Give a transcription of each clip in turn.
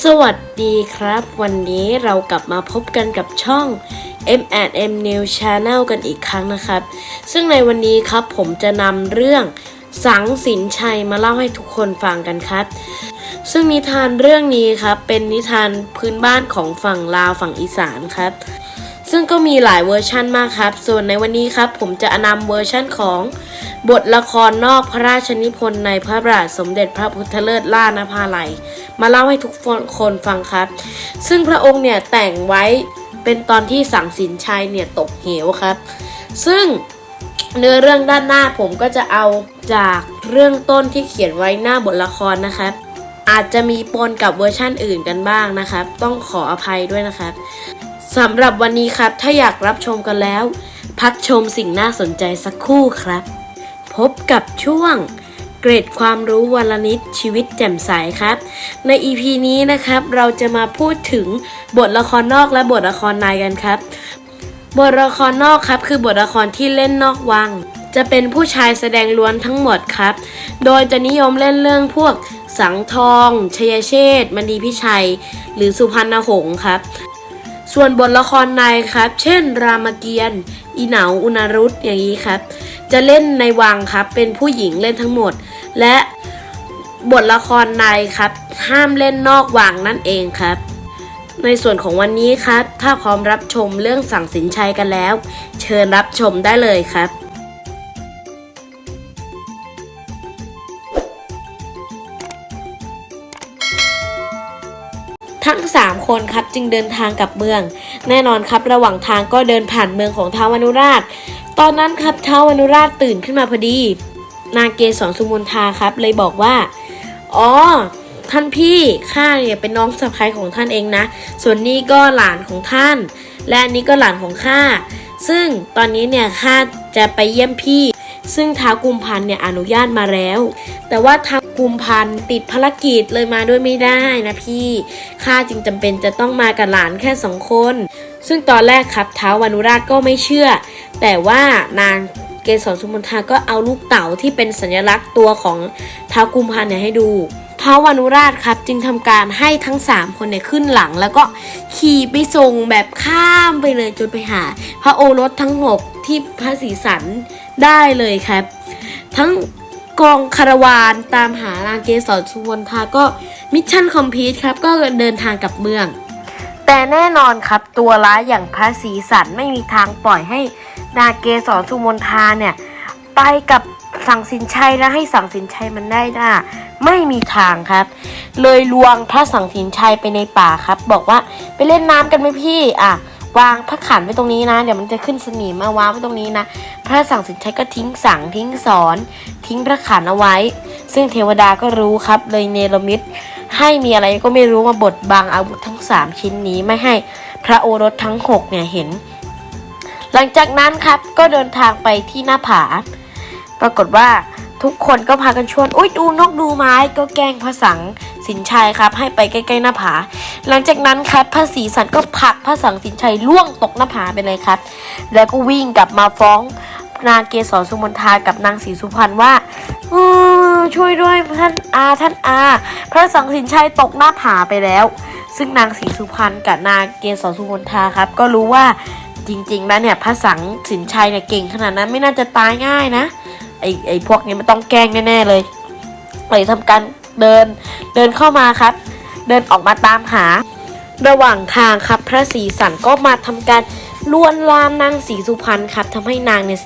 สวัสดีครับ วันนี้เรากลับมาพบกันกับช่อง M&M New Channel กันอีกครั้งนะครับ ซึ่งในวันนี้ครับผมจะนำเรื่องสังสินชัยมาเล่าให้ทุกคนฟังกันครับ ซึ่งนิทานเรื่องนี้ครับเป็นนิทานพื้นบ้านของฝั่งลาวฝั่งอีสานครับ ซึ่งก็มีหลายเวอร์ชั่นมากครับ ส่วนในวันนี้ครับ ผมจะนำเวอร์ชั่นของบทละครนอกพระราชนิพนธ์ในพระบาทสมเด็จพระพุทธเลิศล่านภาลัย มาเล่าให้ทุกคนฟังครับ ซึ่งพระองค์เนี่ยแต่งไว้เป็นตอนที่สังสินชัยเนี่ยตกเหวครับ ซึ่งเนื้อเรื่องด้านหน้าผมก็จะเอาจากเรื่องต้นที่เขียนไว้หน้าบทละครนะครับ อาจจะมีปนกับเวอร์ชั่นอื่นกันบ้างนะครับ ต้องขออภัยด้วยนะครับ สำหรับวันนี้ครับ ถ้าอยากรับชมกันแล้ว พักชมสิ่งน่าสนใจสักครู่ครับ พบกับช่วงเกร็ดความรู้วันละนิดชีวิตแจ่มใสครับ ใน EP นี้นะครับ เราจะมาพูดถึงบทละครนอกและบทละครในกันครับ บทละครนอกครับ คือบทละครที่เล่นนอกวัง จะเป็นผู้ชายแสดงล้วนทั้งหมดครับ โดยจะนิยมเล่นเรื่องพวกสังทองชยเชษมณีพิชัย หรือสุพรรณหงส์ครับ ส่วนบทละครในครับ เช่น รามเกียรติ์อีเหนาอุณารุตอย่างนี้ครับ จะเล่นในวังครับ เป็นผู้หญิงเล่นทั้งหมด และบทละครในครับ ห้ามเล่นนอกวังนั่นเองครับ ในส่วนของวันนี้ครับ ถ้าพร้อมรับชมเรื่องสั่งสินชัยกันแล้ว เชิญรับชมได้เลยครับ ทั้ง 3 คนครับจึงเดินทางกลับเมือง แน่นอนครับระหว่างทางก็เดินผ่านเมืองของท้าวอนุราช ตอนนั้นครับท้าวอนุราชตื่นขึ้นมาพอดี นางเกศรสุมนทาครับ เลยบอกว่า อ๋อ ท่านพี่ข้าเนี่ยเป็นน้องสะใภ้ของท่านเองนะ ส่วนนี้ก็หลานของท่าน และอันนี้ก็หลานของข้าซึ่งตอนนี้เนี่ยข้าจะไปเยี่ยมพี่ ซึ่งท้าวกุมพันเนี่ยอนุญาตมาแล้ว แต่ว่าท้าวกุมพันติดภารกิจเลยมาด้วยไม่ได้นะพี่ข้าจึงจำเป็นจะต้องมากับหลานแค่สองคน ซึ่งตอนแรกครับท้าววานุราชก็ไม่เชื่อ แต่ว่านาง เกศรสุมนทาก็เอาลูกเต๋าที่เป็นสัญลักษณ์ตัวของท้าวกุมพันเนี่ยให้ดูท้าววานุราชครับจึงทำการให้ทั้ง 3 คนเนี่ยขึ้นหลัง แล้วก็ขี่ไปส่งแบบข้ามไปเลยจนไปหา พระโอรสทั้ง 6 ที่พระศรีสันได้เลยครับ ทั้งกองคาราวานตามหานางเกศรสุวรรณทาก็มิชชั่นคอมพลีทครับก็เดินทางกลับเมือง แต่แน่นอนครับตัวร้ายอย่างพระศรีสันไม่มีทางปล่อยให้ นาเกศรสุมนทาเนี่ย ไปกับสั่งสินชัยและให้สั่งสินชัยมันได้น่าไม่มีทางครับ เลยลวงพระสั่งสินชัยไปในป่าครับ บอกว่าไปเล่นน้ำกันไหมพี่อะวางพระขันไว้ตรงนี้นะ เดี๋ยวมันจะขึ้นสนิมมาวางไว้ตรงนี้นะ พระสั่งสินชัยก็ทิ้งสั่งทิ้งสอน ทิ้งพระขันเอาไว้ ซึ่งเทวดาก็รู้ครับ เลยเนรมิตให้มีอะไรก็ไม่รู้มาบดบังอาวุธทั้ง 3 ชิ้นนี้ไม่ให้พระโอรสทั้ง6เนี่ยเห็น หลังจากนั้นครับก็เดินทางไปที่หน้าผา ปรากฏว่าทุกคนก็พากันชวน อุ้ยดูนกดูไม้ก็แกล้งพระสังสินชัยครับ ให้ไปใกล้ๆหน้าผา หลังจากนั้นครับพระศรีสันก็ผลักพระสังสินชัยล่วงตกหน้าผาไปเลยครับ แล้วก็วิ่งกลับมาฟ้องนางเกศรสุมนทากับนางศรีสุพรรณว่าช่วยด้วยท่านอาท่านอา พระสังสินชัยตกหน้าผาไปแล้ว ซึ่งนางศรีสุพรรณกับนางเกศรสุมนทาครับ ก็รู้ว่า จริงๆแล้วเนี่ยพระสังสินชัยเนี่ยเก่งขนาดนั้นไม่น่าจะตายง่ายนะไอไอพวกนี้มันต้องแกล้งแน่ๆเลยเลยทำการเดินเดินเข้ามาครับ เดินออกมาตามหา ระหว่างทางครับพระศรีสันก็มาทำการลวนลามนางศรีสุพรรณครับทำให้นางเนี่ย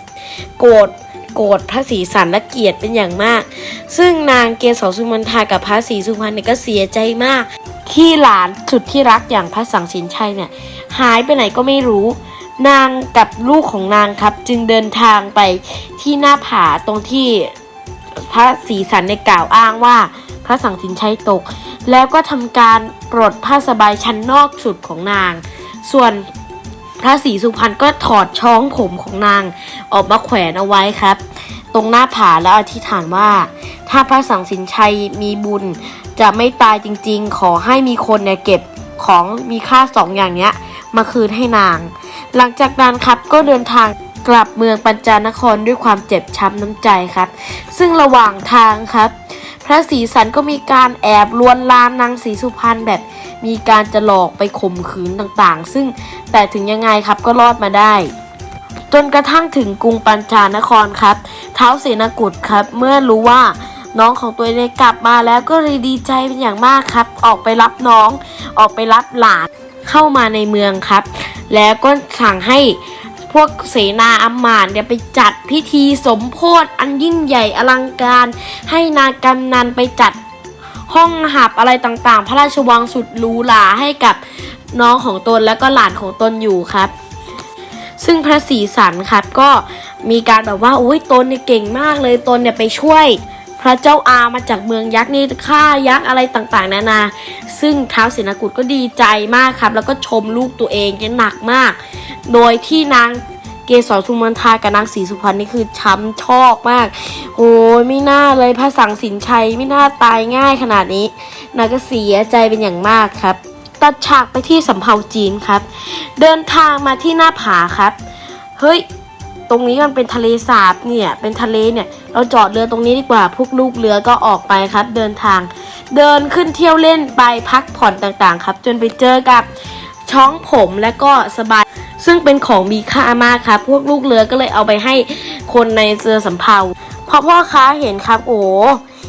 โกรธโกรธพระศรีสันและเกลียดเป็นอย่างมาก ซึ่งนางเกศสุมนทากับพระศรีสุพรรณเนี่ยก็เสียใจมาก ที่หลานสุดที่รักอย่างพระสังสินชัยเนี่ยหายไปไหนก็ไม่รู้ นางกับลูกของนางครับ จึงเดินทางไปที่หน้าผาตรงที่พระศรีสันในกล่าวอ้างว่า พระสังสินชัยตก แล้วก็ทำการปลดผ้าสบายชั้นนอกสุดของนาง ส่วนพระศรีสุพรรณก็ถอดช้องผมของนาง ออกมาแขวนเอาไว้ครับ ตรงหน้าผาแล้วอธิษฐานว่า ถ้าพระสังสินชัยมีบุญ จะไม่ตายจริงๆ ขอให้มีคนเนี่ยเก็บของมีค่าสองอย่างเนี้ยมาคืนให้นาง หลังจากนั้นครับก็เดินทางกลับเมืองปัญจานครด้วยความเจ็บช้ำน้ำใจครับ ซึ่งระหว่างทางครับ พระศรีสันก็มีการแอบลวนลามนางศรีสุพรรณแบบ มีการจะหลอกไปข่มขืนต่างๆ ซึ่งแต่ถึงยังไงครับก็รอดมาได้ จนกระทั่งถึงกรุงปัญจานครครับ เท้าเสนากุฎครับ เมื่อรู้ว่าน้องของตัวเองกลับมาแล้วก็เลยดีใจเป็นอย่างมากครับ ออกไปรับน้อง ออกไปรับหลานเข้ามาในเมืองครับ แล้วก็สั่งให้พวกเสนาอำมาตย์เนี่ยไปจัดพิธีสมโพธิอันยิ่งใหญ่อลังการ ให้นากำนันไปจัดห้องหับอะไรต่างๆ พระราชวังสุดหรูหราให้กับน้องของตนและก็หลานของตนอยู่ครับ ซึ่งพระศรีสันครับก็มีการแบบว่าโอ้ยตนเนี่ยเก่งมากเลยตนเนี่ยไปช่วย ระเจ้าอามาจากเมืองยักษ์นี่ฆ่ายักษ์อะไรต่างๆนานา ซึ่งท้าวเสนากุฎก็ดีใจมากครับ แล้วก็ชมลูกตัวเองเนี่ยหนักมาก โดยที่นางเกศรสุมนทากับนางศรีสุพรรณนี่คือช้ำชอบมาก โอ้ยไม่น่าเลยพระสังสินชัยไม่น่าตายง่ายขนาดนี้ นางก็เสียใจเป็นอย่างมากครับ ตัดฉากไปที่สำเภาจีนครับ เดินทางมาที่หน้าผาครับ เฮ้ย ตรงนี้มันเป็นทะเลสาบเนี่ยเป็นทะเลเนี่ย เราจอดเรือตรงนี้ดีกว่าพวกลูกเรือก็ออกไปครับ เดินทาง เดินขึ้นเที่ยวเล่นไปพักผ่อนต่างๆ ครับ จนไปเจอกับช้องผมและก็สบาย ซึ่งเป็นของมีค่ามากครับ พวกลูกเรือก็เลยเอาไปให้คนในเรือสำเภาพอพ่อค้าเห็นครับ โอ้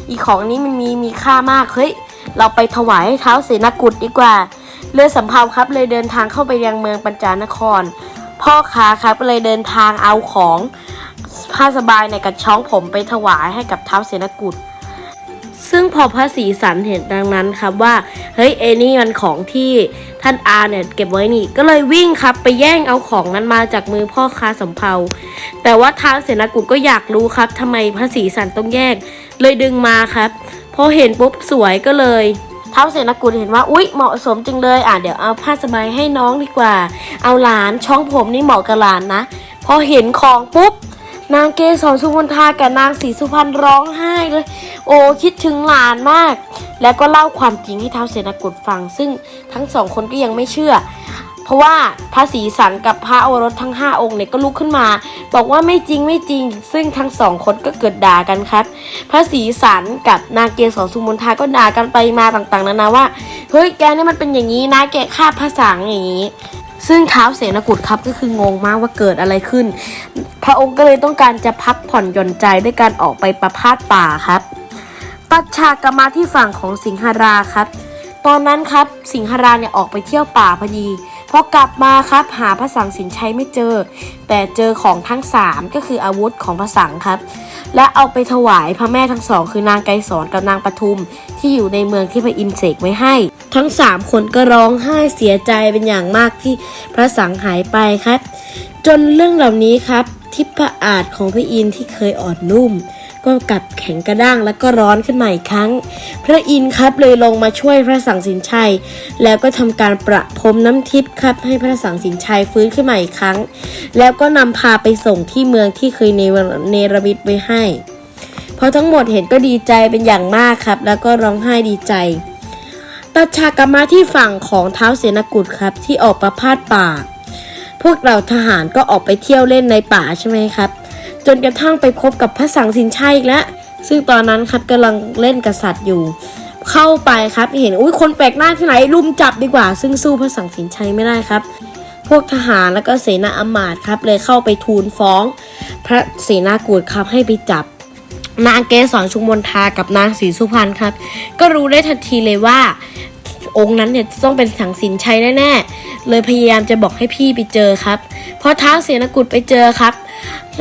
อีของนี้มันมีมีค่ามากเฮ้ยเราไปถวายให้เท้าวเสนากุฎดีกว่าเรือสำเภาครับเลยเดินทางเข้าไปยังเมืองปัญจานคร พ่อค้าครับเลยเดินทางเอาของผ้าสบายในกระช้องผมไปถวายให้กับท้าวเสนากุฎซึ่งพอพระศรีสันเห็นดังนั้นครับว่า เฮ้ยเอนี่มันของที่ท่านอาเนี่ยเก็บไว้นี่ ก็เลยวิ่งครับ ไปแย่งเอาของนั้นมาจากมือพ่อค้าสำเภาแต่ว่าท้าวเสนากุฎก็อยากรู้ครับทำไมพระศรีสันต้องแยก เลยดึงมาครับพอเห็นปุ๊บสวยก็เลย ท้าวเสนากุลเห็นว่าอุ๊ยเหมาะสมจริงเลย อะเดี๋ยวเอาผ้าสบายให้น้องดีกว่า เอาหลานช่องผมนี่เหมาะกับหลานนะพอเห็นของปุ๊บนางเกศรสุวรรณทากับนางศรีสุพรรณร้องไห้เลย โอ้คิดถึงหลานมาก แล้วก็เล่าความจริงให้ท้าวเสนากุฎฟัง ซึ่งทั้งสองคนก็ยังไม่เชื่อ เพราะว่าพระศรีสันกับพระโอรสทั้ง 5 องค์เนี่ยก็ลุกขึ้นมา บอกว่าไม่จริงไม่จริง ซึ่งทั้งสองคนก็เกิดด่ากันครับ พระศรีสันกับนางเกศรสุมนทาก็ด่ากันไปมาต่างๆนานาว่าเฮ้ยแกเนี่ยมันเป็นอย่างนี้นะแกฆ่าพระสังอย่างนี้ซึ่งท้าวเสนกุฎครับก็คืองงมากว่าเกิดอะไรขึ้น พระองค์ก็เลยต้องการจะพักผ่อนหย่อนใจด้วยการออกไปประพาสป่าครับตัดฉากกลับมาที่ฝั่งของสิงหราครับ ตอนนั้นครับสิงหราเนี่ยออกไปเที่ยวป่าพอดี พอกลับมาครับหาพระสังสินชัยไม่เจอ แต่เจอของทั้งสามก็คืออาวุธของพระสังครับ และเอาไปถวายพระแม่ทั้งสอง คือนางไกรสอนกับนางปทุม ที่อยู่ในเมืองที่พระอินเสกไว้ให้ ทั้งสามคนก็ร้องไห้เสียใจเป็นอย่างมากที่พระสังหายไปครับ จนเรื่องเหล่านี้ครับ ทิพระอาจของพระอินที่เคยอ่อนนุ่ม ก็กลับแข็งกระด้างแล้วก็ร้อนขึ้นใหม่อีกครั้ง พระอินทร์ครับเลยลงมาช่วยพระสังสินชัย แล้วก็ทำการประพรมน้ำทิพย์ครับ ให้พระสังสินชัยฟื้นขึ้นมาอีกครั้ง แล้วก็นำพาไปส่งที่เมืองที่เคยเนรมิตไว้ให้พอทั้งหมดเห็นก็ดีใจเป็นอย่างมากครับ แล้วก็ร้องไห้ดีใจตัดฉากกลับมาที่ฝั่งของเท้าเสนากุฎครับที่ออกประพาสป่า พวกเราทหารก็ออกไปเที่ยวเล่นในป่าใช่ไหมครับ จนกระทั่งไปพบกับพระสังสินชัยอีกแล้วซึ่งตอนนั้นครับกำลังเล่นกษัตริย์อยู่ เข้าไปครับเห็นอุ้ยคนแปลกหน้าที่ไหนรุมจับดีกว่า ซึ่งสู้พระสังสินชัยไม่ได้ครับ พวกทหารแล้วก็เสนาอมาตย์ครับเลยเข้าไปทูลฟ้อง พระเสนากูฎครับให้ไปจับ นางเกศรชุมมนทากับนางศรีสุพรรณครับ ก็รู้ได้ทันทีเลยว่าองค์นั้นเนี่ยจะต้องเป็นสังสินชัยแน่ๆ เลยพยายามจะบอกให้พี่ไปเจอครับ พอท้าวเสนากุฎไปเจอครับ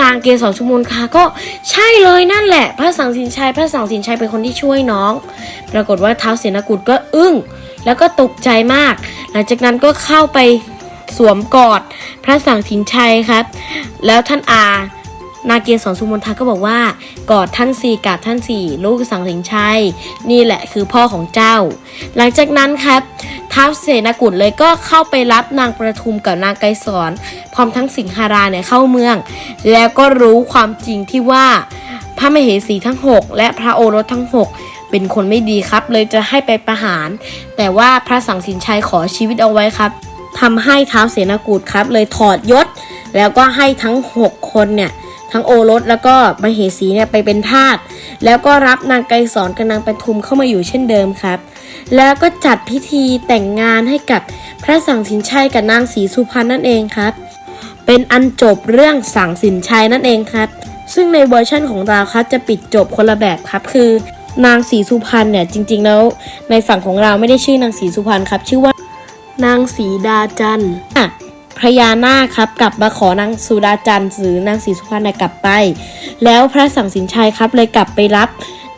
นางเกศรชุมมนทาก็ใช่เลยนั่นแหละ พระสังสินชัย พระสังสินชัยเป็นคนที่ช่วยน้อง ปรากฏว่าเท้าเสนากุฎก็อึ้ง แล้วก็ตกใจมาก หลังจากนั้นก็เข้าไปสวมกอดพระสังสินชัยครับ แล้วท่านอานาเกศรสุมนทาก็บอกว่ากอดท่านสี่กราบท่านสี่ลูกสังสิงชัย นี่แหละคือพ่อของเจ้า หลังจากนั้นครับท้าวเสนากุฎเลยก็เข้าไปรับนางประทุมกับนางไกรสอนพร้อมทั้งสิงหาราเนี่ยเข้าเมือง แล้วก็รู้ความจริงที่ว่า พระมเหสีทั้ง 6 และพระโอรสทั้ง 6 เป็นคนไม่ดีครับ เลยจะให้ไปประหาร แต่ว่าพระสังสินชัยขอชีวิตเอาไว้ครับทำให้ท้าวเสนากุฎครับ เลยถอดยศ แล้วก็ให้ทั้ง 6 คนเนี่ยทั้งโอรสแล้วก็มเหสีเนี่ยไปเป็นทาสแล้วก็รับนางไกรสอนกับนางปทุมเข้ามาอยู่เช่นเดิมครับ แล้วก็จัดพิธีแต่งงานให้กับพระสังสินชัยกับนางศรีสุพรรณนั่นเองครับ เป็นอันจบเรื่องสังสินชัยนั่นเองครับ ซึ่งในเวอร์ชั่นของเราครับจะปิดจบคนละแบบครับ คือนางศรีสุพรรณเนี่ยจริง ๆ แล้ว ในฝั่งของเราไม่ได้ชื่อนางศรีสุพรรณครับ ชื่อว่านางศรีดาจันทร์พระยานาคครับกลับมาขอนางสุดาจันทร์หรือนางศรีสุพรรณเนี่ยกลับไป แล้วพระสังสินชัยครับเลยกลับไปรับ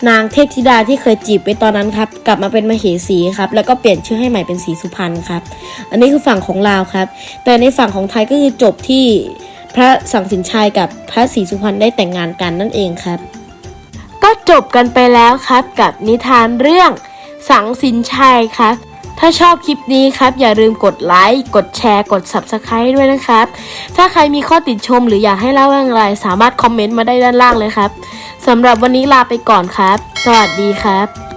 นางเทพธิดาที่เคยจีบไปตอนนั้นครับ กลับมาเป็นมเหสีครับ แล้วก็เปลี่ยนชื่อให้ใหม่เป็นศรีสุพรรณครับ อันนี้คือฝั่งของลาวครับ แต่ในฝั่งของไทยก็คือจบที่พระสังสินชัยกับพระศรีสุพรรณได้แต่งงานกันนั่นเองครับ ก็จบกันไปแล้วครับกับนิทานเรื่องสังสินชัยครับ ถ้าชอบคลิปนี้ครับอย่าลืมกดไลค์กดแชร์กด Subscribe ด้วยนะครับ ถ้าใครมีข้อติดชมหรืออยากให้เล่าเรื่องอะไร สามารถคอมเมนต์มาได้ด้านล่างเลยครับสำหรับวันนี้ลาไปก่อนครับ สวัสดีครับ